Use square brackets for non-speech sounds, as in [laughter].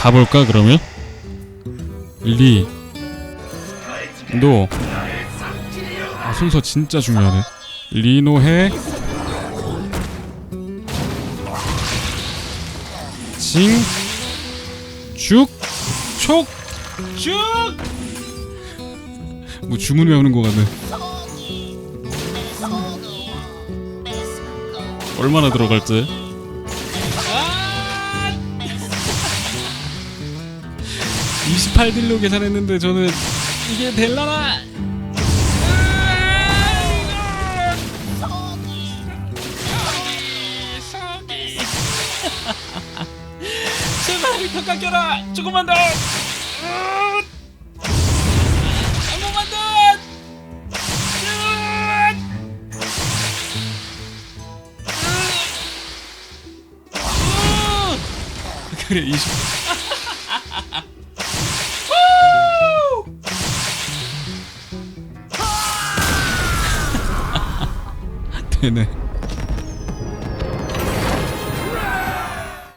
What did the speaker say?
가볼까 그러면? 리, 노. 아 순서 진짜 중요하네. 리노해, 징, 죽, 촉, 죽. 뭐 주문 외우는 거 같네. 얼마나 들어갈지? 28딜로 계산했는데 저는 이게 될라나? 제발 더 깎여라. 조금만 더. 한 번만 더. 그래 20 되네 [laughs]